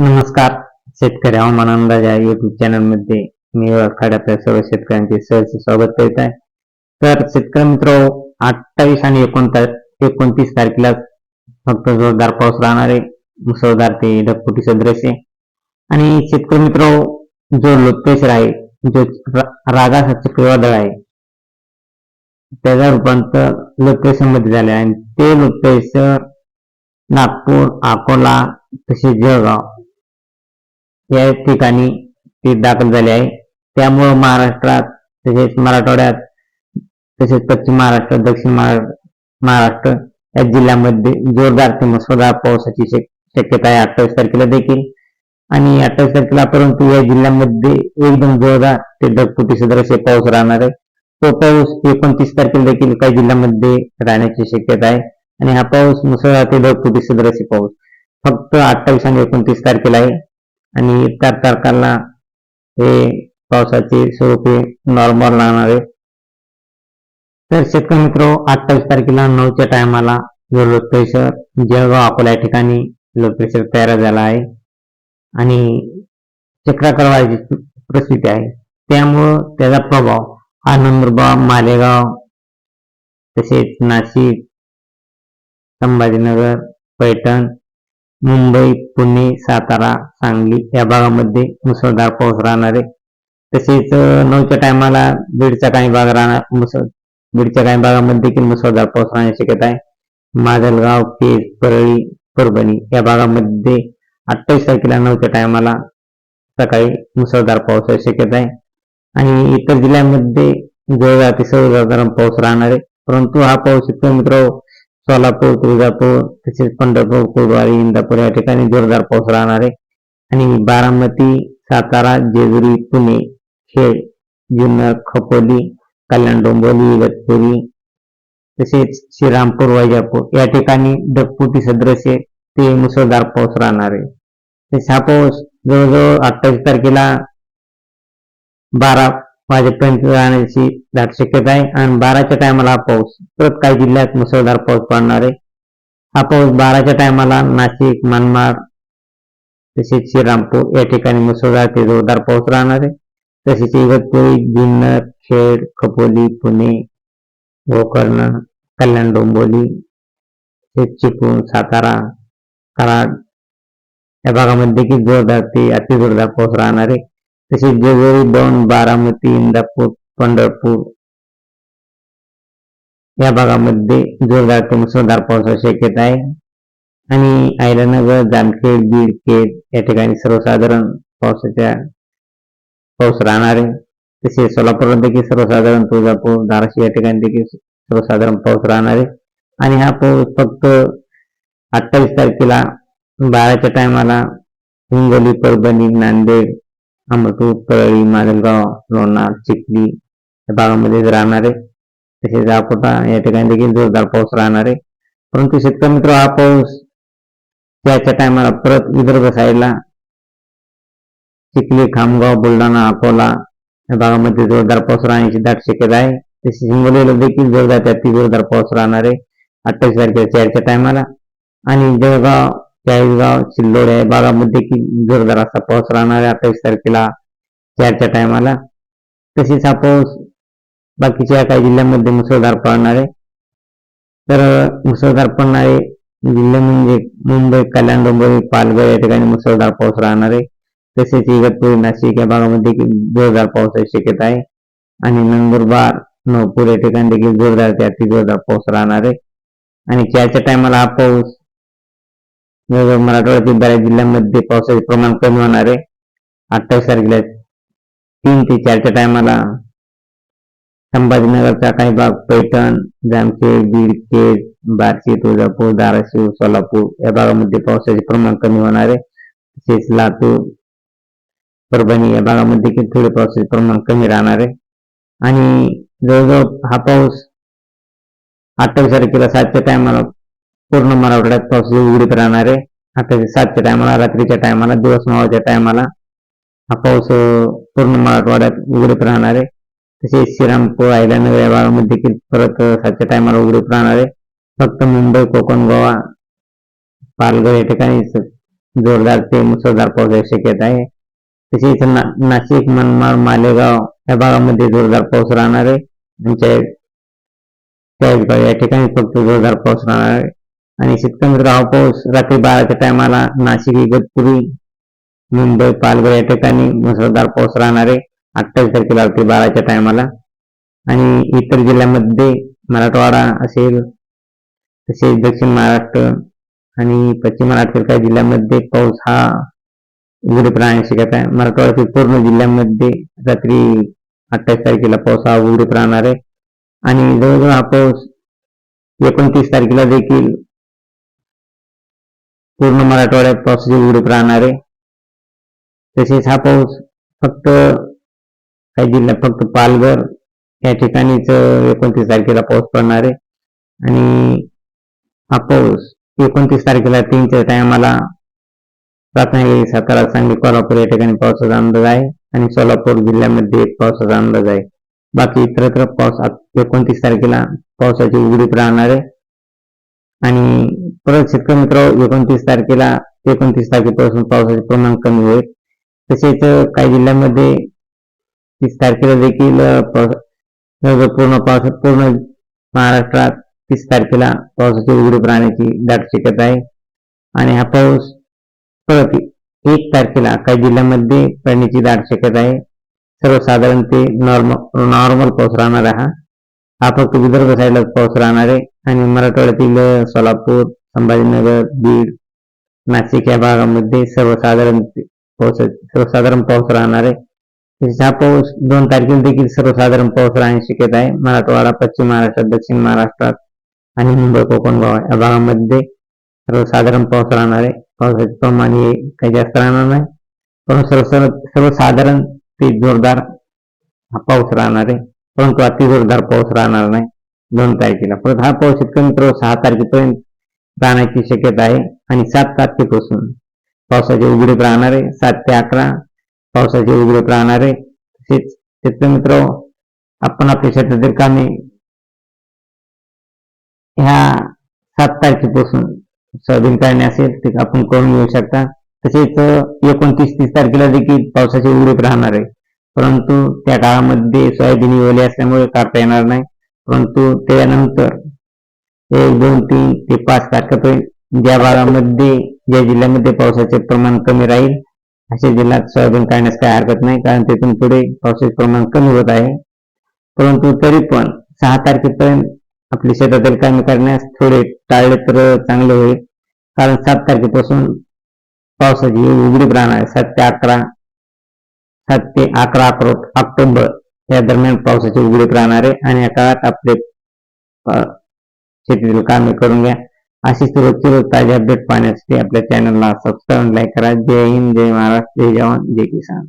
नमस्कार. शेतकरी हवामान अंदाज या युट्यूब चॅनलमध्ये मी खेड्यातल्या सर्व शेतकऱ्यांचे सहज स्वागत करीत आहे. तर शेतकरी मित्र अठ्ठावीस आणि एकोणतीस एकोणतीस तारखेला फक्त जोरदार पाऊस राहणार आहे मुसळधार ते ढगफुटी सदृश आणि शेतकरी मित्र जो लोकपेशर आहे जो रागाचा चक्रीवादळ आहे त्याचा रूपांतर लोकपेशरमध्ये झाले आणि ते लोकपेशर नागपूर अकोला तसेच जळगाव या ठिकाणी ते दाखल झाले आहे. त्यामुळं महाराष्ट्रात तसेच मराठवाड्यात तसेच पश्चिम महाराष्ट्र दक्षिण महाराष्ट्र या जिल्ह्यामध्ये जोरदार ते मुसळधार पावसाची शक- शक्यता आहे. अठ्ठावीस तारखेला देखील. आणि अठ्ठावीस तारखेला परंतु या जिल्ह्यामध्ये एकदम जोरदार ते ढगफुटी सदृश पाऊस राहणार आहे. तो पाऊस एकोणतीस तारखेला देखील काही जिल्ह्यामध्ये राहण्याची शक्यता आहे. आणि हा पाऊस मुसळधार ते ढगफुटी सदृश पाऊस. फक्त अठ्ठावीस आणि एकोणतीस तारखेला आहे. आणि इतर तारखांना हे पावसाचे स्वरूप हे नॉर्मल राहणार आहे. तर शेतकरी मित्र अठ्ठावीस तारखेला नऊच्या टायमाला जो लो प्रेशर जळगाव अकोला या ठिकाणी लो प्रेशर तयार झाला आहे. आणि चक्राकरवाची प्रसिद्धी आहे. त्यामुळं त्याचा प्रभाव हा नंदुरबार मालेगाव तसेच नाशिक संभाजीनगर पैठण मुंबई पुणे सातारा सांगली या भागामध्ये मुसळधार पाऊस राहणार आहे. तसेच नऊच्या टायमाला बीडच्या काही भाग राहणार मुसळ बीडच्या काही भागामध्ये देखील मुसळधार पाऊस राहण्याची शक्यता आहे. माजलगाव पेज परळी परभणी या भागामध्ये अठ्ठावीस तारखेला नऊच्या टायमाला सकाळी मुसळधार पावसाची शक्यता आहे. आणि इतर जिल्ह्यांमध्ये जवळ ते सर्वसाधारण पाऊस राहणार आहे. परंतु हा पाऊस इतर मित्र सोलापूर तुळजापूर तसेच पंढरपूर कुर्डवाडी इंदापूर या ठिकाणी जोरदार पाऊस राहणार आहे. आणि बारामती सातारा जेजुरी पुणे खेड जुन्नर खपोली कल्याण डोंबिवली इगतपुरी तसेच श्रीरामपूर वैजापूर या ठिकाणी ढगफुटी सदृश्य ते मुसळधार पाऊस राहणार आहे. तसेच हा पाऊस जवळजवळ अठ्ठावीस तारखेला बारा वाजेपर्यंत राहण्याची दाट शक्यता आहे. आणि बाराच्या टायमाला हा पाऊस परत काही जिल्ह्यात मुसळधार पाऊस पडणार आहे. हा पाऊस बाराच्या टायमाला नाशिक मनमाड तसेच श्रीरामपूर या ठिकाणी मुसळधार ते जोरदार पाऊस राहणार आहे. तसेच इगतपुरी जुन्नर खेड खपोली पुणे गोकर्ण कल्याण डोंबोली तसेच चिपळूण सातारा कराड या भागामध्ये देखील जोरदार ते अतिजोरदार पाऊस राहणार आहे. तसेच जेजुरी दौंड बारामती इंदापूर पंढरपूर या भागामध्ये जोरदार ते मुसळधार पावसाची शक्यता आहे. आणि आयलानगर जामखेड बीड या ठिकाणी सर्वसाधारण पावसाच्या पाऊस राहणार आहे. तसेच सोलापूरला देखील सर्वसाधारण तुळजापूर धाराशिव या ठिकाणी देखील सर्वसाधारण पाऊस राहणार आहे. आणि हा पाऊस फक्त अठ्ठावीस तारखेला बाराच्या टायमाला हिंगोली परभणी नांदेड अमरपूर परळी माजलगाव लोणार चिखली या भागामध्येच राहणार आहे. तसेच अकोटा या ठिकाणी देखील जोरदार पाऊस राहणार आहे. परंतु शेतकरी मित्र हा पाऊस त्याच्या टायमाला परत विदर्भ साईडला चिखली खामगाव बुलढाणा अकोला या भागामध्ये जोरदार पाऊस राहण्याची दाट शक्यता आहे. तसेच हिंगोलीला देखील जोरदार त्यात जोरदार पाऊस राहणार आहे. अठ्ठावीस तारखेला चारच्या टायमाला. आणि जळगाव चाळीसगाव सिल्लोड या भागामध्ये की जोरदार असा पाऊस राहणार आहे अठ्ठावीस तारखेला चारच्या टायमाला तसेच हा पाऊस बाकीच्या काही जिल्ह्यांमध्ये मुसळधार पडणार आहे. तर मुसळधार पडणारे जिल्हे म्हणजे मुंबई कल्याण डोंबिवली पालघर या ठिकाणी मुसळधार पाऊस राहणार आहे. तसेच इगतपुरी नाशिक या भागामध्ये जोरदार पावसाची शक्यता आहे. आणि नंदुरबार नवपूर या ठिकाणी देखील जोरदार ते अति जोरदार पाऊस राहणार आहे. आणि चारच्या टायमाला हा पाऊस मराठवाड्यातील बऱ्याच जिल्ह्यांमध्ये पावसाचे प्रमाण कमी होणार आहे. अठ्ठावीस तारखेला तीन ते चारच्या टायमाला संभाजीनगरचा काही भाग पैठण जामखेड बीड केज बार्शी तुळजापूर धाराशिव सोलापूर या भागामध्ये पावसाचे प्रमाण कमी होणार आहे. तसेच लातूर परभणी या भागामध्ये देखील थोडे पावसाचे प्रमाण कमी राहणार आहे. आणि जवळजवळ हा पाऊस अठ्ठावीस तारखेला सातच्या टायमाला पूर्ण मराठवाड्यात पाऊस उघडीत राहणार आहे. आता सातच्या टायमाला रात्रीच्या टायमाला दिवस मावळच्या टायमाला हा पाऊस पूर्ण मराठवाड्यात उघडीत राहणार आहे. तसेच श्रीरामपूर आयल्यानगर या भागामध्ये देखील परत सातच्या टायमाला उघडीत राहणार आहे. फक्त मुंबई कोकण गोवा पालघर या ठिकाणी जोरदार ते मुसळधार पावसाची शक्यता आहे. तसेच ना नाशिक मनमाड मालेगाव या भागामध्ये जोरदार पाऊस राहणार आहे. आमच्या या ठिकाणी फक्त जोरदार पाऊस राहणार आहे. आणि शेतकरी मित्र हा पाऊस रात्री बाराच्या टायमाला नाशिक इगतपुरी मुंबई पालघर या ठिकाणी मुसळधार पाऊस राहणार आहे अठ्ठावीस तारखेला रात्री बाराच्या टायमाला आणि इतर जिल्ह्यामध्ये मराठवाडा असेल तसेच दक्षिण महाराष्ट्र आणि पश्चिम महाराष्ट्रातील काही जिल्ह्यामध्ये पाऊस हा उघडीप राहण्याची शक्यता आहे. मराठवाड्यातील पूर्ण जिल्ह्यामध्ये रात्री अठ्ठावीस तारखेला पाऊस हा उघडीप राहणार. आहे आणि जवळजवळ हा पाऊस एकोणतीस तारखेला देखील पूर्ण मराठवाड्यात पावसाची उघडीप राहणार. आहे तसेच हा पाऊस फक्त काही जिल्ह्यात फक्त पालघर या ठिकाणीच एकोणतीस तारखेला पाऊस पडणार आहे. आणि हा पाऊस एकोणतीस तारखेला तीनच्या टायमाला रत्नागिरी सातारा सांगली कोल्हापूर या ठिकाणी पावसाचा अंदाज आहे आणि सोलापूर जिल्ह्यामध्ये एक पावसाचा अंदाज आहे. बाकी इतरत्र पाऊस एकोणतीस तारखेला पावसाची उघडीप राहणार आहे. आणि परत शेतकरी मित्र एकोणतीस तारखेला एकोणतीस तारखेपासून पावसाचे प्रमाण कमी होईल. तसेच काही जिल्ह्यामध्ये तीस तारखेला देखील पूर्ण पावसात पूर्ण महाराष्ट्रात तीस तारखेला पावसाची उघडीप राहण्याची दाट शक्यता आहे. आणि हा पाऊस परत एक तारखेला काही जिल्ह्यामध्ये पडण्याची दाट शक्यता आहे. सर्वसाधारण ते नॉर्मल नॉर्मल पाऊस राहणार हा हा फक्त विदर्भ साईडला पाऊस राहणार आहे. आणि मराठवाड्यातील सोलापूर संभाजीनगर बीड नाशिक या भागामध्ये सर्वसाधारण पाऊस सर्वसाधारण पाऊस राहणार आहे. तसेच हा पाऊस दोन तारखेला देखील सर्वसाधारण पाऊस राहण्याची शक्यता आहे. मराठवाडा पश्चिम महाराष्ट्रात दक्षिण महाराष्ट्रात आणि मुंबई कोकण या भागामध्ये सर्वसाधारण पाऊस राहणार आहे. पावसाचे प्रमाण हे काही जास्त राहणार नाही. पण सर्व सर्वसाधारण ते जोरदार हा पाऊस राहणार आहे. परंतु अति जोरदार पाऊस राहणार नाही. दोन तारखेला परत हा पाऊस कमी मित्र सहा तारखेपर्यंत राहण्याची शक्यता आहे आणि सात तारखेपासून पावसाचे उघडीप राहणार आहे सात ते अकरा पावसाचे उघडीप राहणार आहे. तसेच शेतकरी मित्र आपण आपल्या शेतातील कामे ह्या सात तारखेपासून सोयाबीन काढणे असेल ते आपण करून घेऊ शकता. तसेच एकोणतीस तीस तारखेला देखील पावसाचे उघडीप राहणार आहे. परंतु त्या काळामध्ये सोयाबीन ओले असल्यामुळे काढता येणार नाही. परंतु त्यानंतर एक दोन तीन ते पाच तारखेपर्यंत ज्या भागामध्ये ज्या जिल्ह्यामध्ये पावसाचे प्रमाण कमी राहील अशा जिल्ह्यात सोयाबीन काढण्यास काही हरकत नाही कारण तेथून पुढे पावसाचे प्रमाण कमी होत आहे. परंतु तरी पण सहा तारखेपर्यंत आपली शेतातील कामे करण्यास थोडे टाळले तर चांगले होईल कारण सात तारखेपासून पावसाची उघडीप राहणार आहे. सात ते अकरा सात ते अकरा अकरा ऑक्टोबर या दरम्यान पावसाचे उघडीत राहणारे आणि या काळात आपले शेतीतील कामे करून घ्या. अशीच रोजची रोज ताजे अपडेट पाहण्यासाठी आपल्या चॅनलला सबस्क्राईब लाईक करा. जय हिंद जय महाराष्ट्र जय जवान जय किसान.